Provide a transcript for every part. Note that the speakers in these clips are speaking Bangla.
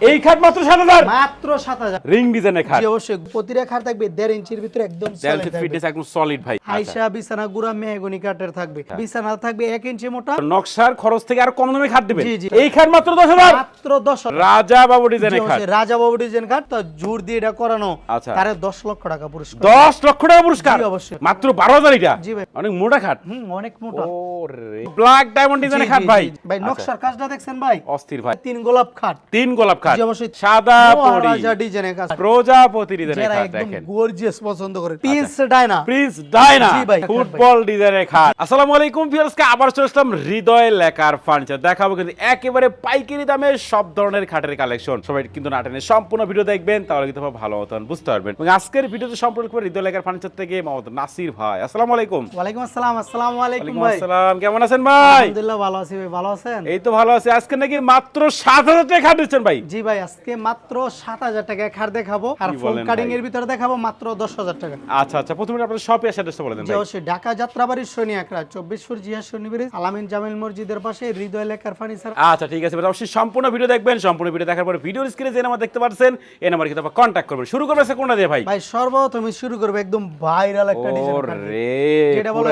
এই খাট মাত্র সাত হাজার। মাত্র সাত হাজার। রিং ডিজাইনের খাট। জি অবশ্যই। প্রতিটা খাট থাকবে দেড় ইঞ্চির ভিতরে একদম থাকবে। ফিটনেস একদম সলিড ভাই। আচ্ছা। হাইসা বিছানা গুড়া মেহগনি কাঠের থাকবে। বিছানা থাকবে এক ইঞ্চি মোটা। নকশার খরচ থেকে আর কম দামে খাট দিবেন। এই খাট মাত্র দশ হাজার। মাত্র দশ হাজার। রাজা বাবু ডিজাইনের খাট। অবশ্যই। রাজা বাবু ডিজাইন কাঠ তো জোর দিয়ে এটা করানো। আচ্ছা। তারে দশ লক্ষ টাকা পুরস্কার। দশ লক্ষ টাকা পুরস্কার? জি, অবশ্যই। মাত্র বারো হাজার এটা? জি ভাই। অনেক মোটা খাট। হুম অনেক মোটা। ওরে। ব্ল্যাক ডায়মন্ড ডিজাইনের খাট ভাই। ভাই আচ্ছা, নকশার কাজটা দেখছেন ভাই? অস্থির ভাই। তিন গোলাপ খাট। তিন গোলাপ খাট সাদা ডিজাইনের কাজ ডিজাইনের যারা দেখেন। আচ্ছা। গর্জিয়াস পছন্দ করে। প্রিন্স ডায়না প্রিন্স ডায়না ভাই। ফুটবল ডিজাইনের খাট আসসালামু আলাইকুম ভিউয়ার্সকে আবার চলে হৃদয় লেখার ফার্নিচার দেখাবো কিন্তু একেবারে পাইকারি দামে সব ধরনের খাটের কালেকশন সবাই কিন্তু নাটেনের সম্পূর্ণ ভিডিও দেখবেন তাহলে কিন্তু ভালো মতন বুঝতে পারবেন। এবং আজকের ভিডিওতে সম্পূর্ণ করে হৃদয় লেখার ফার্নিচার থেকে মোহাম্মদ নাসির ভাই। আসসালামু আলাইকুম। ওয়ালাইকুম আসসালাম আসসালামু আলাইকুম ওয়ালাইকুম ভাই। আসসালাম কেমন আছেন ভাই? আলহামদুলিল্লাহ ভালো আছি ভাই ভালো আছেন? এই তো ভালো আছি। আজকে নাকি মাত্র সাত হাজার টাকা খাট দিচ্ছেন ভাই। জি ভাই আজকে মাত্র সাত হাজার টাকা। খাট দেখাবো। আর বলেন কাটিং? এর ভিতরে দেখাবো মাত্র দশ হাজার টাকা। আচ্ছা আচ্ছা প্রথমে আপনাদের শপে এসে অ্যাড্রেসটা বলে দেন ভাই। অবশ্যই। ঢাকা যাত্রাবাড়ি শনি একরা চব্বিশ ফুট জিয়া শনি ব্রিজ আলামিন জামিল মসজিদের পাশে হৃদয় লেখার ফার্নিচার আচ্ছা ঠিক আছে অবশ্যই সম্পূর্ণ ভিডিও দেখবেন। সম্পূর্ণ ভিডিও দেখার পরে ভিডিওর স্ক্রিনে যে নাম্বার দেখতে পাচ্ছেন এই নাম্বার কিন্তু আপনারা কন্ট্যাক্ট করবেন। শুরু করবে কোনটা দিয়ে ভাই? ভাই সর্বপ্রথম শুরু করব একদম ভাইরাল একটা ডিজাইন যেটা বলে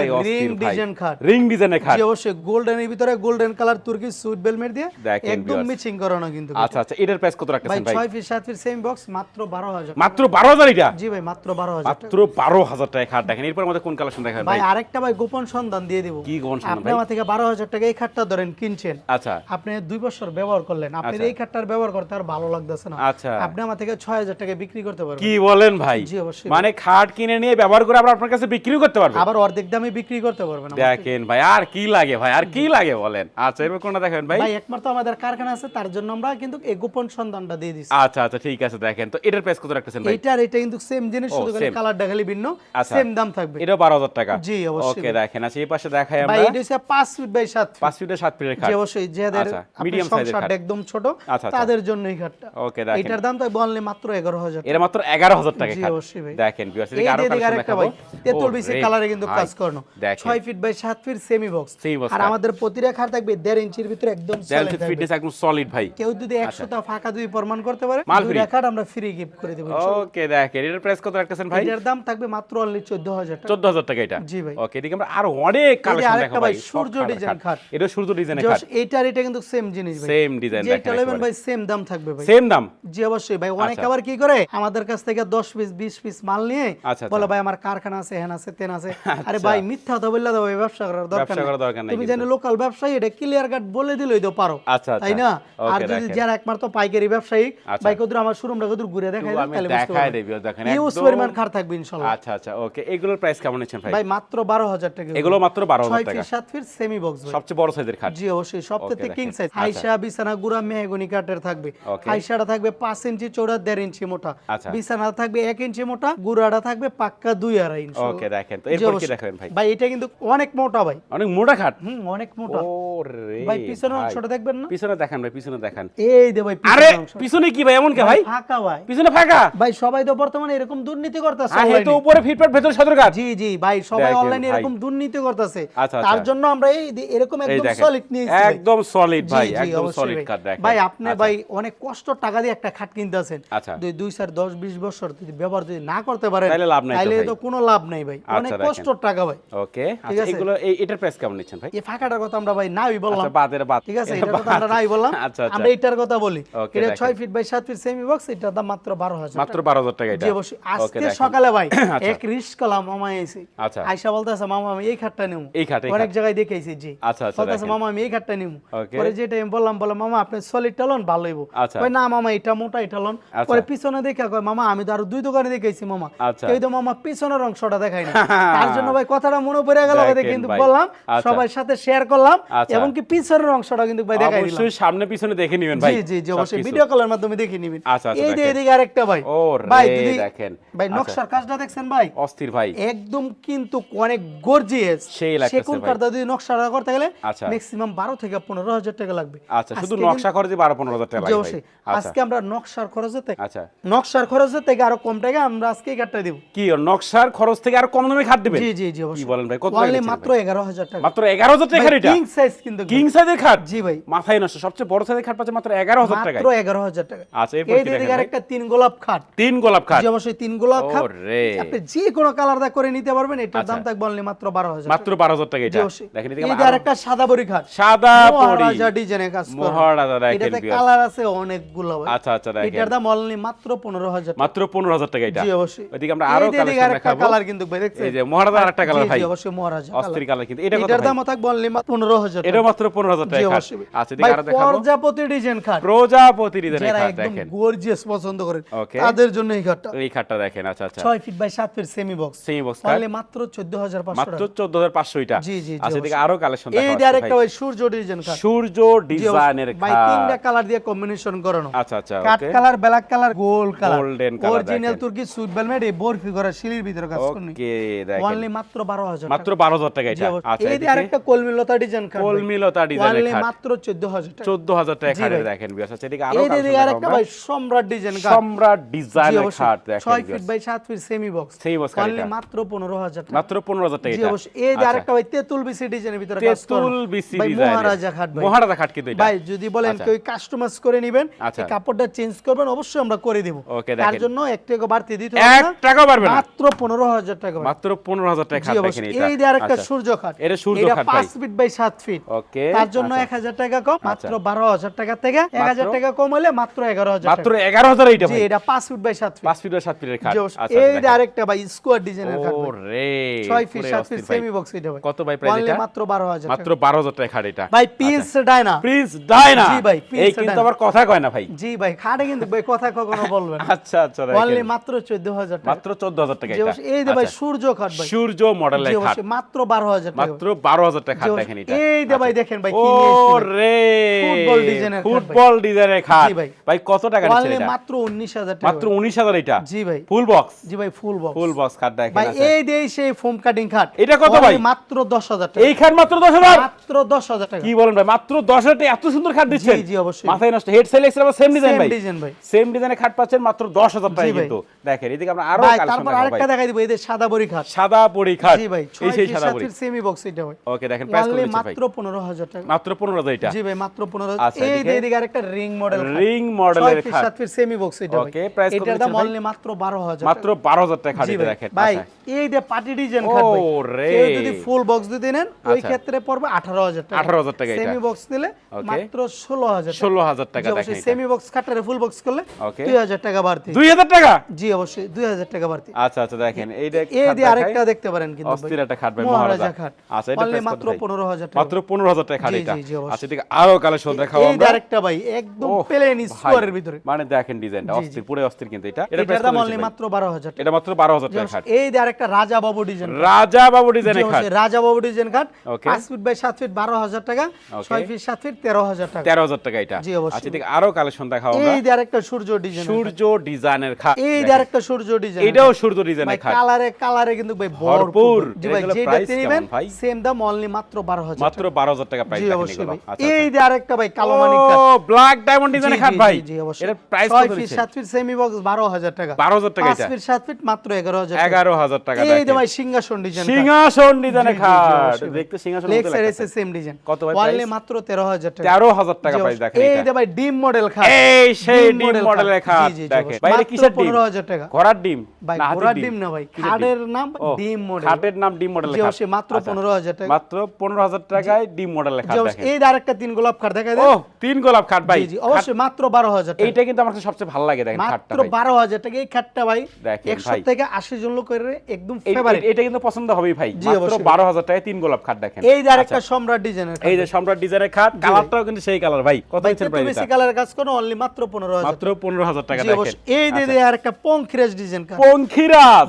ভাই। design খাট। রিং ডিজাইনের খাট জি অবশ্যই। গোল্ডেন এর ভিতরে গোল্ডেন কালার তুর্কি সুইট বেলমেট দিয়ে একদম মিচিং করানো কিন্তু আচ্ছা আচ্ছা এটার প্রাইস কত ভাই রাখতেছেন ভাই ছয় ফিট সাত ফিট সেম বক্স মাত্র বারো হাজার মাত্র বারো হাজার এটা? জি ভাই মাত্র বারো হাজার টাকা। মাত্র বারো হাজার টাকা খাট দেখেন। এরপর আমাদের কোন কালেকশন দেখাবেন ভাই ভাই? আরেকটা ভাই গোপন সন্ধান দিয়ে দিব। কি গোপন সন্ধান ভাই? আমার থেকে বারো হাজার টাকা এই খাটটা ধরেন কিনছেন। আচ্ছা। আপনি দুই বছর ব্যবহার করলেন। আপনি আচ্ছা। এই খাটটার ব্যবহার করতে আর ভালো লাগতেছে না। আচ্ছা। আপনি আমার থেকে ছয় হাজার টাকা বিক্রি করতে পারবেন। কি বলেন ভাই? জি, অবশ্যই। মানে খাট কিনে নিয়ে ব্যবহার করে আবার আপনার কাছে বিক্রি করতে পারবেন আবার অর্ধেক দামে বিক্রি করতে পারবেন দেখেন ভাই আর কি লাগে ভাই? আর কি লাগে বলেন? আচ্ছা এরপর কোনটা দেখাবেন ভাই? ভাই একমাত্র আমাদের কারখানা আছে তার জন্য আমরা কিন্তু এই গোপন সন্ধানটা দিয়ে দিচ্ছি আচ্ছা আচ্ছা ঠিক আছে দেখেন। তো এটার প্রাইস কত রাখতেছেন ভাই? এইটার এটা কিন্তু সেম জিনিস শুধু কালারটা খালি ভিন্ন। আচ্ছা। সেম দাম থাকবে। বারো হাজার টাকা। জি, অবশ্যই ওকে দেখেন আচ্ছা এই পাশে দেখাই ভাই এটা হচ্ছে পাঁচ ফিট বাই সাত ফিট পাঁচ ফিটের ফিটের খাট জি অবশ্যই যাদের আচ্ছা, size এর সংসারটা খাট। একদম ছোট আচ্ছা, আচ্ছা। তাদের জন্য এই খাটটা। ওকে দেখেন। এটার দাম তাই বললে মাত্র এগারো হাজার এটা মাত্র এগারো হাজার টাকা জি, খাট। অবশ্যই ভাই। দেখেন viewers, এই আরও কালেকশন দেখাবো। ভাই তেতুল ও, বিসি কালারে কিন্তু কাজ করানো দেখেন। ছয় ফিট বাই সাত ফিট সেমি বক্স আর আমাদের প্রতিটা খাট থাকবে দেড় ইঞ্চির ভিতরে একদম থাকবে। ফিটনেস একদম সলিড ভাই। কেউ যদি একশোটা ফাঁকা দুই প্রমাণ করতে পারে মাল দুই। খাট আমরা ফ্রি গিফট করে দেবো ওকে দেখেন এটার প্রাইস কত রাখতেছেন ভাই? এটার দাম থাকবে মাত্র অনলি চোদ্দ হাজার টাকা। চোদ্দ হাজার টাকা এটা? জি ভাই। ওকে এদিকে আমরা আরও অনেক কালেকশন দেখাবো ভাই, ভাই। সূর্য ডিজাইন খাট। এটা সূর্য ডিজাইনের খাট। এইটার এটা কিন্তু সেম জিনিস ভাই। সেম ডিজাইন যেটা দেখেন নেবেন ভাই সেম দাম থাকবে ভাই। সেম দাম? জি অবশ্যই ভাই। অনেক আচ্ছা। আবার কি করে? আমাদের কাছ থেকে দশ পিস বিশ পিস মাল নিয়ে আচ্ছা, আচ্ছা। বলে ভাই আমার কারখানা আছে হেন আছে তেন আছে। আরে ভাই মিথ্যা তো বললে ভাই ব্যবসা করার দরকার ব্যবসা করার দরকার নাই তুমি জানো লোকাল ব্যবসায়ী এটা ক্লিয়ার কাট বলে দিলই তো পারো। আচ্ছা। তাই না? আর যদি। যারা একমাত্র পাইকারি ব্যবসায়ী আচ্ছা। ভাই কদুর আমার শোরুমটা কদুর ঘুরে দেখাই আমি দেখাই। দেবো দেখেন ইউজ একদম- পরিমাণ খার থাকবে ইনশাল্লাহ। আচ্ছা আচ্ছা ওকে এগুলোর প্রাইস কেমন নিচ্ছেন ভাই? ভাই মাত্র বারো হাজার টাকা। এগুলো মাত্র বারো হাজার ছয় ফিট সাত ফিট সেমি বক্স ভাই। সবচেয়ে বড় সাইজের খাট। জি অবশ্যই সব থেকে দেখেন। King size. হাইসা বিছানা গুড়া মেহগনি কাঠের থাকবে. হাইসাটা থাকবে পাঁচ ইঞ্চি চৌড়া দেড় ইঞ্চি মোটা। আচ্ছা। বিছানা থাকবে এক ইঞ্চি মোটা গুড়াটা থাকবে পাক্কা দুই আড়াই ইঞ্চি। ওকে দেখেন তো এরপর কি দেখাবেন ভাই? ভাই এটা কিন্তু অনেক মোটা ভাই। অনেক মোটা খাট? হুম অনেক মোটা। ও রে ভাই পিছনের ভাই। অংশটা দেখবেন না? পিছনে দেখান ভাই পিছনে দেখান। এই দে ভাই আরে পিছনে কি ভাই? এমন কে ভাই? ফাঁকা ভাই। পিছনে ফাঁকা? ভাই সবাই তো বর্তমানে এরকম দুর্নীতি করতেছে আর তো উপরে ফিটপাট ভেতর সদর কাট জি জি ভাই সবাই অনলাইনে এরকম দুর্নীতি করতেছে। আচ্ছা, তার আচ্ছা। জন্য আমরা এই এরকম একদম সলিড নিয়েছি একদম সলিড ভাই একদম সলিড। কাট দেখেন। ভাই আপনি আচ্ছা। ভাই অনেক কষ্ট টাকা দিয়ে একটা খাট কিনতে আছেন আচ্ছা। দুই দুই চার দশ বিশ বছর যদি ব্যবহার যদি না করতে পারেন তাহলে লাভ নাই তাহলে তো কোনো লাভ নাই ভাই। অনেক কষ্ট টাকা ভাই। ওকে ঠিক আচ্ছা আছে? এগুলো এটার প্রাইস কেমন নিচ্ছেন ভাই? এই ফাঁকাটার কথা আমরা ভাই নাই বললাম। আচ্ছা বাদের বাদ ঠিক আছে? এটার কথা আমরা নাই বললাম। আচ্ছা আমরা এটার কথা বলি। এটা feet by feet semi box এটার দাম মাত্র বারো হাজার মাত্র বারো হাজার টাকা এটা। জি অবশ্যই। আজকে সকালে ভাই আচ্ছা। এক রিস্ক কলাম এসে। আচ্ছা। বলতেছে মামা আমি এই খাটটা নেব। এই খাট, এই অনেক জায়গায় দেখেছি জি। আচ্ছা, আচ্ছা, বলতেছে মামা আমি এই খাটটা নেব। পরে যেটা আমি বললাম বলে মামা আপনি সলিডটা লন ভালো হইব। আচ্ছা। কই না মামা এটা মোটা এটা লন। পরে পিছনে দেখে কয় মামা আমি তো আরও দুই দোকানে দেখেছি মামা। কেউ তো মামা পিছনের অংশটা দেখাই না। তার জন্য ভাই কথাটা মনে পড়ে গেল কিন্তু বললাম। সবার সাথে শেয়ার করলাম। এবং কি পিছনের অংশটা কিন্তু ভাই দেখাই দিলাম। অবশ্যই সামনে পিছনে দেখে নেবেন ভাই। জি জি অবশ্যই ভিডিও কলের মাধ্যমে দেখে নিবেন। আচ্ছা, আচ্ছা, এই যে এদিকে আরেকটা ভাই। ভাই দেখেন। ভাই আচ্ছা। নকশার কাজটা দেখছেন ভাই? অস্থির ভাই। একদম কিন্তু অনেক গর্জিয়াস সেই ভাই। যদি নকশাটা করতে গেলে। ম্যাক্সিমাম বারো থেকে পনেরো হাজার টাকা লাগবে। আচ্ছা শুধু নকশা খরচে বারো পনেরো হাজার টাকা কিন্তু- জি, লাগে ভাই। অবশ্যই। আচ্ছা। আজকে আমরা নকশার খরচের থেকে আচ্ছা। নকশার খরচের থেকে আরও কম টাকা আমরা আজকে কাঠটা দিব। কি নকশার খরচ থেকে আর কম দামে খাট দিবেন? জি জি জি কি বলেন ভাই কত মাত্র এগারো হাজার টাকা। মাত্র এগারো হাজার টাকা এটা? কিং সাইজ কিন্তু কিং সাইজের খাট? জি ভাই। মাথায় নষ্ট। সবচেয়ে বড় সাইজের খাট পাচ্ছে মাত্র এগারো হাজার টাকা মাত্র এগারো হাজার টাকা আচ্ছা, এই দিকে আরেকটা তিন গোলাপ খাট। তিন গোলাপ খাট? জি অবশ্যই তিন গোলাপ খাট। আপনি যে কোনো কালার দা করে নিতে পারবেন এটার আচ্ছা। দাম থাকবে অনলি মাত্র বারো হাজার মাত্র বারো হাজার টাকা এটা। দেখেন এদিকে এই আরেকটা সাদা বড়ি খাট। সাদা পরি মহারাজা ডিজাইনের কাজ করা। মহারাজা দেখেন এটাতে কালার আছে অনেকগুলো আচ্ছা আচ্ছা দেখেন। এটার দাম অনলি মাত্র পনেরো হাজার টাকা। মাত্র পনেরো হাজার টাকা এটা। জি অবশ্যই। ওইদিকে আমরা আরও কালেকশন দেখাবো কালার কিন্তু ভাই দেখছেন? এই যে মহারাজা আরেকটা কালার ভাই জি, অবশ্যই মহারাজা অস্থির কালার। কিন্তু। এটা এটার দাম থাকবে অনলি পনেরো হাজার এটা মাত্র পনেরো হাজার জি টাকা আচ্ছা এদিকে আরও দেখাবো। প্রজাপতি ডিজাইন খাট। প্রজাপতি ডিজাইনের যারা একদম দেখেন। গর্জিয়াস পছন্দ করেন তাদের জন্য এই খাটটা। এই খাটটা দেখেন আচ্ছা আচ্ছা। ছয় ফিট বাই সাত feet semi box semi box খাট মাত্র চোদ্দ হাজার পাঁচশো মাত্র এটা। জি, জি, আচ্ছা এদিকে আরও কালেকশন দেখা যে আরেকটা ভাই। সূর্য ডিজাইন খাট। সূর্য জি, অবশ্যই। ভাই তিনটা কালার দিয়ে কম্বিনেশন করানো। আচ্ছা আচ্ছা cut colour black colour gold colour Golden color original দেখেন। তুর্কি সুইট ভেলভেট এই বরফি করা শিলির ভিতরে কাজ করনি। ওকে দেখেন। অনলি মাত্র বারো হাজার মাত্র বারো হাজার টাকা এটা। আচ্ছা এই আরেকটা কলমিলতা ডিজাইন খাট কলমিলতা ডিজাইনের খাট। মাত্র চোদ্দ হাজার টাকা। দেখেন বিয়াস আচ্ছা এদিকে আরও এই যে আরেকটা ভাই সম্রাট ডিজাইন খাট সম্রাট ডিজাইনের। খাট দেখেন ছয় viewers। ফিট বাই সাত feet semi box Semi box খাট। মাত্র পনেরো হাজার টাকা মাত্র পনেরো হাজার টাকা জি এটা অবশ্যই এই যে আচ্ছা। আরেকটা ভাই তেঁতুল বিসি ডিজাইনের ভিতরে কাজ তেঁতুল বিসি ভাই মহারাজা খাট ভাই মহারাজা খাট কিন্তু এটা ভাই যদি বলেন আচ্ছা। কেউ কাস্টমাইজ করে নেবেন আচ্ছা। এই কাপড়টা চেঞ্জ করবেন অবশ্যই আমরা করে দেব ওকে, তার জন্য এক টাকা বাড়তি দিতে হবে না টাকাও পারবে না মাত্র পনেরো হাজার টাকা মাত্র পনেরো হাজার টাকা খাট দেখেন এটা এই যে আরেকটা আচ্ছা। সূর্য খাট এটা সূর্য খাট ভাই। পাঁচ ফিট বাই সাত ফিট ওকে তার জন্য আচ্ছা। এক হাজার টাকা কম মাত্র বারো হাজার টাকা থেকে এক হাজার মাত্র? টাকা কম হলে মাত্র এগারো হাজার মাত্র এগারো হাজার এইটা এটা পাঁচ ফিট বাই সাত ফিট। পাঁচ ফিট আর সাত ফিটের খাট। অবশ্যই। আচ্ছা এই আরেকটা ভাই স্কোয়ার ডিজাইনের খাট রে ছয় ফিট সাত ফিট সেমি বক্স এটা ভাই। কত ভাই প্রাইস এটা? মাত্র বারো হাজার মাত্র বারো হাজার টাকা খাট এটা। ভাই পিস ডায়না। Please Diana. জি ভাই, এই কিন্তু আবার কথা কয় না ভাই। জি ভাই খাটে কিন্তু ভাই কথা কখনো বলবেন আচ্ছা আচ্ছা অনলি মাত্র চোদ্দ হাজার মাত্র চোদ্দ হাজার টাকা এটা। এই যে ভাই আচ্ছা। সূর্য খাট ভাই। সূর্য মডেলের খাট। মাত্র বারো হাজার মাত্র বারো হাজার টাকা খাট দেখেন এটা। এই যে ভাই দেখেন ভাই ও রে ফুটবল ডিজাইনের খাট ভাই। ডিজাইনের খাট। ভাই। কত টাকা নিচ্ছে এটা? মাত্র উনিশ হাজার টাকা। মাত্র উনিশ হাজার এটা? জি ভাই। ফুল বক্স জি ভাই ফুল বক্স ফুল বক্স খাট দেখেন ভাই আচ্ছা। এই দেই সেই ফোম কাটিং খাট। এটা কত ভাই? মাত্র দশ হাজার টাকা। এই খাট মাত্র দশ হাজার? মাত্র দশ হাজার টাকা। কি বলেন ভাই মাত্র দশ হাজার টাকা এত সুন্দর খাট দিচ্ছেন। জি, জি, অবশ্যই। মাথায় নষ্ট। হেড সেল এক্সেল আবার সেম ডিজাইন ভাই। design ভাই। সেম ডিজাইনের খাট পাচ্ছেন মাত্র দশ হাজার টাকা কিন্তু। দেখেন এদিকে আমরা আরও কালেকশন তারপর আরেকটা দেখাই দিব এদের সাদা বড়ি খাট। সাদা পরি খাট। জি ভাই এই সেই সাদা ফিট সেমি বক্স এটা ভাই। ওকে দেখেন প্রাইস কত ভাই। মাত্র পনেরো হাজার টাকা। মাত্র পনেরো হাজার এটা। জি ভাই মাত্র পনেরো আচ্ছা, এই এদিকে? আরেকটা রিং মডেল রিং মডেলের খাট সাত ফিট সেমি বক্স এটা Okay, price কত এটার দাম অনলি মাত্র বারো হাজার মাত্র বারো হাজার টাকা খাট দেখেন ভাই আচ্ছা। এই যে পার্টি ডিজাইন খাট ভাই ও রে। কেউ যদি ফুল বক্স দিতে নেন ওই আচ্ছা। ক্ষেত্রে পড়বে আঠারো হাজার টাকা 18,000 টাকা এটা। সেমি বক্স নিলে মাত্র ষোলো হাজার ষোলো টাকা দেখেন। সেমি বক্স খাটারে ফুল বক্স করলে Okay. দুই হাজার টাকা বাড়তি দুই হাজার টাকা জি অবশ্যই দুই হাজার টাকা বাড়তি আচ্ছা আচ্ছা দেখেন এইটা এই দেখাই। আরেকটা দেখতে পারেন কিন্তু অস্থির একটা খাট ভাই মহারাজা খাট আচ্ছা এটা মাত্র ভাই? পনেরো হাজার টাকা মাত্র পনেরো হাজার টাকা খাট এটা। আচ্ছা ঠিক আরও কালেকশন দেখাবো এই আরেকটা ভাই একদম ওহ, প্লেন স্কোয়ারের ভিতরে। মানে দেখেন ডিজাইনটা অস্থির পুরো অস্থির কিন্তু এটা। এটা দাম অনলি মাত্র বারো হাজার টাকা। এটা মাত্র বারো হাজার টাকা খাট। এই যে আরেকটা রাজা বাবু ডিজাইন রাজা বাবু খাট। রাজা বাবু ডিজাইন খাট। Okay. ফিট বাই সাত ফিট বারো হাজার টাকা Okay. ফিট সাত ফিট তেরো হাজার টাকা। তেরো হাজার টাকা এটা। জি, অবশ্যই। আচ্ছা ঠিক আরও কালেকশন দেখাবো আমরা। এই যে আরেকটা সূর্য ডিজাইন সূর্য ডিজাইনের খাট এই যে আরেকটা সূর্য ডিজাইন এটাও সূর্য ডিজাইনের খাট। কালারে কালারে কিন্তু ভাই ভরপুর। জি ভাই যেটা নেবেন সেম দাম অনলি মাত্র বারো হাজার মাত্র বারো হাজার টাকা প্রাইস জি অবশ্যই আচ্ছা, এই আচ্ছা। যে আরেকটা ভাই কালো মানিক ব্ল্যাক ডায়মন্ড ডিজাইনের খাট ভাই। জি, জি, অবশ্যই। এটার প্রাইস কত ফিট দিচ্ছেন? সাত ফিট সেমি বক্স বারো হাজার টাকা। বারো হাজার টাকা পাঁচ এটা। ফিট সাত ফিট মাত্র এগারো হাজার টাকা। এগারো হাজার টাকা এই যে ভাই সিংহাসন ডিজাইন সিংহাসন ডিজাইনের জি, জি, জি, খাট। দেখতে সিংহাসন মতো লাগতেছে। এসে সেম ডিজাইন কত ভাই অনলি? মাত্র তেরো হাজার টাকা। তেরো হাজার টাকা জি, প্রাইস দেখেন এই। যে ভাই ডিম মডেল খাট। এই সেই ডিম মডেলের খাট। জি, জি, জি, দেখেন। ভাই এটা কিসের ডিম? 15,000 টাকা। ঘোড়ার ডিম। ভাই ঘোড়ার ডিম? না ভাই খাটের নাম ডিম মডেল খাটের নাম ডিম মডেলের জি, খাট। অবশ্যই, মাত্র আচ্ছা। 15,000 টাকা। মাত্র পনেরো হাজার টাকায় ডিম মডেলের খাট দেখেন। এই আরেকটা তিন গোলাপ খাট দেখা ও তিন গোলাপ খাট ভাই জি জি অবশ্যই মাত্র বারো হাজার টাকা। এইটা কিন্তু আমার কাছে সবচেয়ে ভালো লাগে দেখেন খাটটা মাত্র ভাই। বারো হাজার টাকা। এই খাটটা ভাই দেখেন একশো ভাই। থেকে আশি জন লোকের একদম ফেভারিট এটা কিন্তু পছন্দ হবেই ভাই। মাত্র অবশ্যই। বারো হাজার টাকায় তিন গোলাপ খাট দেখেন। এই যে আরেকটা আচ্ছা, সম্রাট ডিজাইনের এই যে সম্রাট ডিজাইনের খাট কালারটাও কিন্তু সেই কালার ভাই। কত দিচ্ছেন প্রাইস বেশি কালার কাজ করো অনলি মাত্র পনেরো হাজার মাত্র পনেরো হাজার টাকা জি দেখেন। এই যে যে আরেকটা পঙ্খিরাজ ডিজাইন খাট।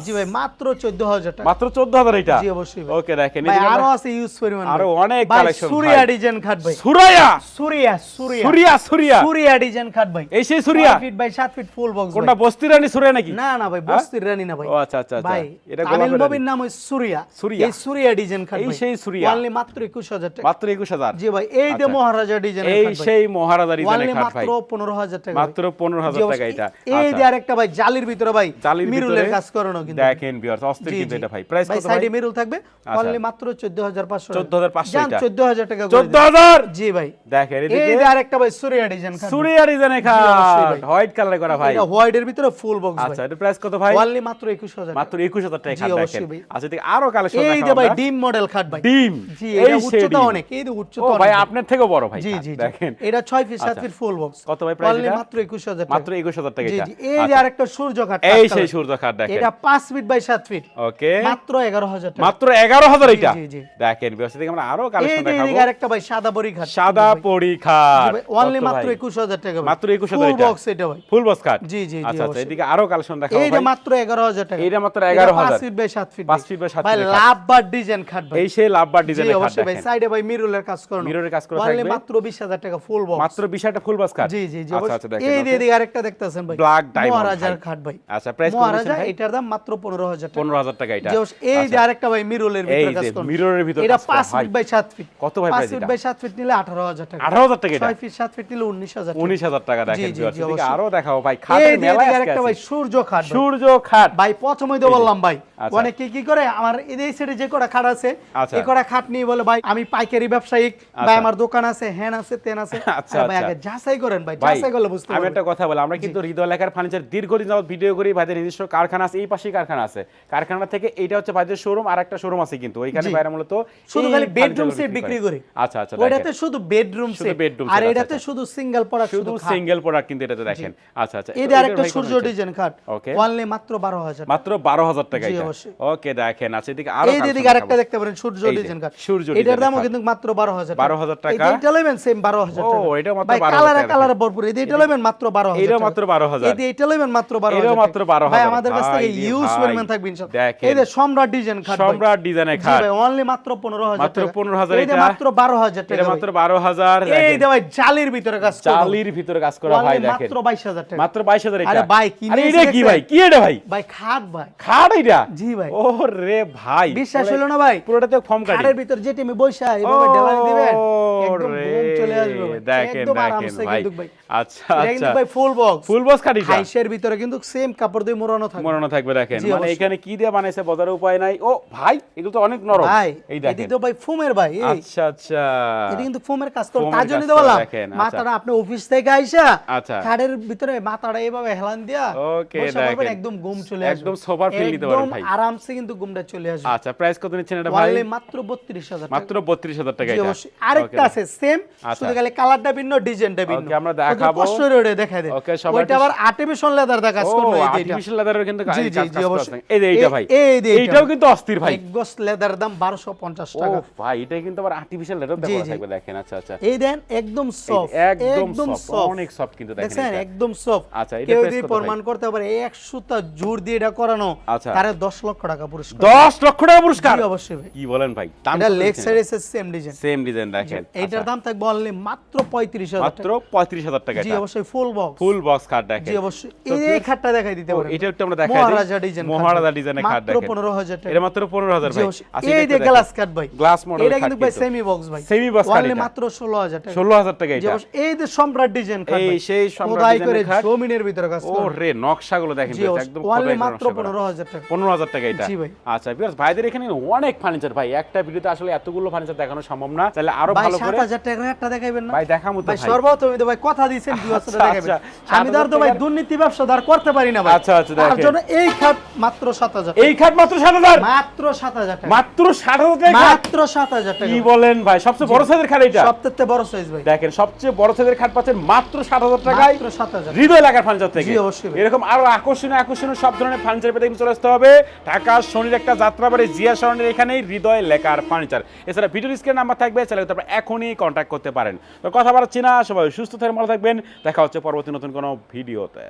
জি ভাই মাত্র চোদ্দ হাজার টাকা। মাত্র চোদ্দ হাজার এটা? জি অবশ্যই ওকে দেখেন আরও আছে ইউজ পরিমাণ আরও। অনেক ভাই সুরিয়া ডিজাইন খাট ভাই। সুরাইয়া! সুরিয়া সুরিয়া। সুরিয়া সুরিয়া! সুরিয়া ডিজাইন খাট ভাই। এই সেই সুরিয়া? ফিট বাই সাত ফিট ফুল বক্স কোনটা বস্তি রানী সুরিয়া নাকি? না না ভাই বস্তির রানী না ভাই। ও আচ্ছা আচ্ছা আচ্ছা। ভাই এটা গোলাপের নবীর রানী। নাম ওই সুরিয়া। সুরিয়া। এই সুরিয়া ডিজাইন খাট এই সেই সুরিয়া। অনলি মাত্র একুশ হাজার টাকা। মাত্র একুশ হাজার? জি ভাই এই যে আচ্ছা। মহারাজা ডিজাইন এই সেই মহারাজা ডিজাইনের খাট ভাই। পনেরো হাজার টাকা মাত্র ভাই। পনেরো জি হাজার টাকা এটা। এই আচ্ছা। যে আরেকটা ভাই জালির ভিতরে ভাই মিরুলের কাজ করানো কিন্তু। দেখেন ভিউয়ার্স অস্থির কিন্তু এটা ভাই। প্রাইস কত ভাই? সাইডে মিরুল থাকবে। আচ্ছা। অনলি মাত্র 14500 14,500 জান এটা। 14000 টাকা করে 14000 জি ভাই। দেখেন এই যে আরেকটা ভাই সুরিয়া ডিজাইন খান সুরিয়া ডিজাইনের খাট। হোয়াইট কালারে করা ভাই। এটা হোয়াইটের ভিতরে ফুল বক্স আচ্ছা এটা প্রাইস কত ভাই? অনলি মাত্র 21000 মাত্র 21000 টাকা খাট দেখেন। আচ্ছা ঠিক আরও কালেকশন এই যে ভাই ডিম মডেল খাট ভাই। ডিম। জি এই উচ্চতা অনেক এই যে উচ্চতা ভাই আপনার থেকে বড় ভাই জি জি দেখেন। এটা 6 ফিট 7 ফিট ফুল বক্স কত ভাই প্রাইস অনলি মাত্র 21000 মাত্র 21000 টাকা জি জি এই যে আচ্ছা। আরেকটা সূর্য খাট এই সেই সূর্য খাট দেখেন। এটা 5 ফিট বাই 7 ফিট ওকে। মাত্র 11000 টাকা। মাত্র 11000 এটা? জি জি। দেখেন বিয়াসে থেকে আমরা আরও কালেকশন দেখাবো এই যে আরেকটা ভাই সাদা পরীক্ষা সাদা পরীক্ষা খাট। অনলি মাত্র 21000 একুশ হাজার টাকা মাত্র একুশ হাজার বক্স এটা? ভাই। ফুল বক্স কাট জি জি আচ্ছা আচ্ছা এদিকে আরও কালেকশন দেখা এইটা মাত্র এগারো হাজার টাকা। এইটা মাত্র এগারো হাজার। পাঁচ ফিট বাই সাত ফিট পাঁচ ফিট বাই সাত ফিট লাভ বার ডিজাইন খাট ভাই। এই সেই লাভ বার ডিজাইন খাট ভাই। সাইডে ভাই মিররের কাজ করানো। মিররের কাজ করা থাকবে? মাত্র বিশ হাজার টাকা ফুল বক্স মাত্র বিশ হাজার ফুল বক্স কাট জি জি জি আচ্ছা আচ্ছা দেখেন এই দিকে আরেকটা দেখতেছেন ভাই। ব্ল্যাক ডায়মন্ড মহারাজার খাট ভাই। আচ্ছা প্রাইস কত এটার দাম মাত্র পনেরো হাজার টাকা। পনেরো হাজার টাকা এটা। এই আচ্ছা। যে আরেকটা ভাই মিররের ভিতরে কাজ করানো। মিররের ভিতরে এটা পাঁচ ফিট বাই সাত ফিট কত ভাই পাঁচ ফিট বাই সাত ফিট নিলে আঠারো হাজার টাকা। আঠারো হাজার টাকা ছয় ফিট সাত ফিট নিলে উনিশ 19000 টাকা। 19000 টাকা দেখেন জি, জি, viewers, জি, এদিকে অবশ্যই। আরও দেখাবো। ভাই খাটের মেলায় এদিকে ভাই সূর্য খাট সূর্য খাট। ভাই প্রথমেই বললাম ভাই আচ্ছা। অনেকে কি করে আমার এই সেটে যে কটা খাট আছে আচ্ছা। এই কটা খাট নিয়ে বলে ভাই আমি পাইকারি ব্যবসায়িক ভাই আচ্ছা। আমার দোকান আছে হ্যান আছে তেন আছে। ভাই। আগে যাচাই করেন ভাই ভাই যাচাই করলে বুঝতে আমি একটা কথা বলি আমরা কিন্তু হৃদয় লেখার ফার্নিচার দীর্ঘদিন যাবত ভিডিও করি ভাইদের নিজস্ব কারখানা আছে এই পাশেই কারখানা আছে। কারখানা থেকে এইটা হচ্ছে ভাইদের শোরুম আর একটা শোরুম আছে কিন্তু ওইখানে। বাইরে মূলত শুধু খালি বেডরুম সেট বিক্রি করি। আচ্ছা আচ্ছা ওইটাতে শুধু বেডরুম সেট আর এটাতে শুধু সিঙ্গেল পড়া শুধু শুধু সিঙ্গেল প্রোডাক্ট কিন্তু এটাতে দেখেন আচ্ছা আচ্ছা এই আরেকটা সূর্য ডিজাইন খাট Okay. অনলি মাত্র 12000 মাত্র বারো হাজার টাকা এটা ওকে দেখেন আচ্ছা এদিকে আরও এই এদিকে আরেকটা দেখতে পারেন সূর্য ডিজাইন কাট সূর্য এটার দামও কিন্তু মাত্র 12000 টাকা 12,000 টাকা। এটা লইবেন সেম 12000 ও, টাকা এটাও মাত্র 12,000 কালারে টাকা কালারে ভরপুর এই এটা লইবেন মাত্র 12000 এটাও টাকা। মাত্র 12,000 এই এটা লইবেন মাত্র 12000 এটাও টাকা। মাত্র 12,000 ভাই আমাদের কাছ থেকে ইউজ। পরিমাণ থাকবে ইনশাআল্লাহ। এই যে সম্রাট ডিজাইন ভাই। সম্রাট ডিজাইনের জি খাট ভাই অনলি মাত্র 15000 মাত্র টাকা 15,000 এটা। মাত্র 12000 টাকা এটা। মাত্র বারো হাজার এই যে ভাই জালির ভিতরে কাজ। চালির ভিতরে কাজ করা ভাই দেখেন। মাত্র 22000 টাকা। মাত্র বাইশ হাজার আরে ভাই, কিনে আরে এটা কি ভাই? কি এটা ভাই? ভাই খাট ভাই। খাট এটা? জি ভাই। ও রে ভাই। বিশ্বাস হলো না ভাই? পুরোটাতে ফর্ম কাটি। খাটের ভিতর যে টিমে এইভাবে ডেলানি দিবেন একদম ঘুম চলে আসবে ভাই। দেখেন দেখেন ভাই। আচ্ছা আচ্ছা। ভাই ফুল বক্স ফুল বক্স খাটি ভিতরে কিন্তু সেম কাপড় দিয়ে মোড়ানো থাকে মনে থাকবে দেখেন। মানে এখানে কি দিয়ে বানাইছে বাজারে উপায় নাই। ও ভাই এগুলো তো অনেক নরম। ভাই এই এটি দেখেন। তো ভাই ফোমের ভাই আচ্ছা আচ্ছা। এটা কিন্তু ফোমের কাজ করে তার জন্য তো আচ্ছা। মাথাটা আপনি অফিস থেকে আইসা আচ্ছা। খাটের ভিতরে মাথাটা এইভাবে হেলান দিয়া ওকে, দেখেন। একদম ঘুম চলে আসবে একদম sober feel নিতে পারবেন ভাই। আরামসে কিন্তু ঘুমটা চলে আসবে আচ্ছা প্রাইস কত নিচ্ছেন এটা ভাই মাত্র 32000 মাত্র বত্রিশ হাজার টাকা জি, এটা। আরেকটা আছে সেম আচ্ছা। শুধু খালি কালারটা ভিন্ন ডিজাইনটা ভিন্ন Okay, আমরা দেখাবো। কষ্ট করে দেখাই দেন Okay, সবার ওইটা আবার আর্টিফিশিয়াল লেদার দা কাজ করবে এই আর্টিফিশিয়াল লেদারের কিন্তু জি, জি, কাজ জি, কাজ অবশ্যই। এই যে এইটা ভাই এইটাও কিন্তু অস্থির ভাই গজ লেদার দাম 1250 টাকা ও ভাই এটা কিন্তু আবার আর্টিফিশিয়াল লেদার জি, দেওয়া জি। থাকবে দেখেন আচ্ছা আচ্ছা এই দেন একদম সফট একদম soft, অনেক soft কিন্তু দেখেন। একদম সফট আচ্ছা, এটা যদি প্রমাণ করতে পারে এই 100 টা জোর দিয়ে এটা করানো আচ্ছা। তারে 10 লক্ষ টাকা পুরস্কার। দশ লক্ষ টাকা পুরস্কার? অবশ্যই ভাই। কি বলেন ভাই? এটা লেগ সাইড এসে সেম ডিজাইন সেম ডিজাইন দেখেন। এইটার দাম থাকবে অনলি মাত্র 35000 মাত্র পঁয়ত্রিশ হাজার টাকা জি অবশ্যই full box full box card দেখেন। জি অবশ্যই। এই খাটটা দেখাই দিতে ও, পারেন। এটা একটু আমরা দেখাই দিই। মহারাজা ডিজাইন মহারাজা ডিজাইনের মাত্র দেখেন। 15000 টাকা। এটা মাত্র পনেরো হাজার জি ভাই। অবশ্যই। আচ্ছা, এই যে গ্লাস। কাট ভাই। গ্লাস মডেল এটা কিন্তু ভাই সেমি বক্স ভাই। খাট অনলি এটা। মাত্র 16000 টাকা। ষোলো হাজার টাকা এটা। এই যে সম্রাট ডিজাইন এই সেই সম্রাট করে। জমিনের ভিতরে কাজ ও করে। রে নকশাগুলো দেখেন একদম খোদাই মাত্র 15000 টাকা। পনেরো হাজার টাকা এটা। জি ভাই। আচ্ছা বিকজ ভাইদের এখানে অনেক ফার্নিচার ভাই একটা ভিডিওতে আসলে এতগুলো ফার্নিচার দেখানো সম্ভব না। তাহলে আরও ভালো করে 7000 টাকা একটা দেখাইবেন না? ভাই দেখামো তো ভাই ভাই। সর্বপ্রথম তো ভাই কথা দিয়েছেন আচ্ছা, দেখাবেন আচ্ছা। আমি তো ভাই দুর্নীতি ব্যবসা আর করতে পারি না ভাই। আচ্ছা, আচ্ছা, দেখেন। জন্য এই খাট মাত্র 7000 এই খাট মাত্র সাত হাজার? মাত্র 7000 টাকা। মাত্র ষাট হাজার টাকা? মাত্র 7000 টাকা। কি বলেন ভাই সবচেয়ে বড় সাইজের খাট এটা? সবথেকে বড় সাইজ ভাই। দেখেন সবচেয়ে বড় সাইজের খাট পাচ্ছেন মাত্র সাত হাজার টাকায় মাত্র 7000 হৃদয় লাগার ফার্নিচার থেকে। এরকম আরও আকর্ষণীয় আকর্ষণীয় সব ধরনের ফার্নিচার পেতে চলে আসতে হবে। ঢাকা শনির একটা যাত্রা বাড়ি জিয়া সরণের এখানেই হৃদয় লেখার ফার্নিচার। এছাড়া ভিডিও স্ক্রিন নাম্বার থাকবে চাইলে তারপর এখনই কন্ট্যাক্ট করতে পারেন। তো কথা বাড়াচ্ছি না সবাই সুস্থ থাকেন ভালো থাকবেন। দেখা হচ্ছে পরবর্তী নতুন কোনো ভিডিওতে।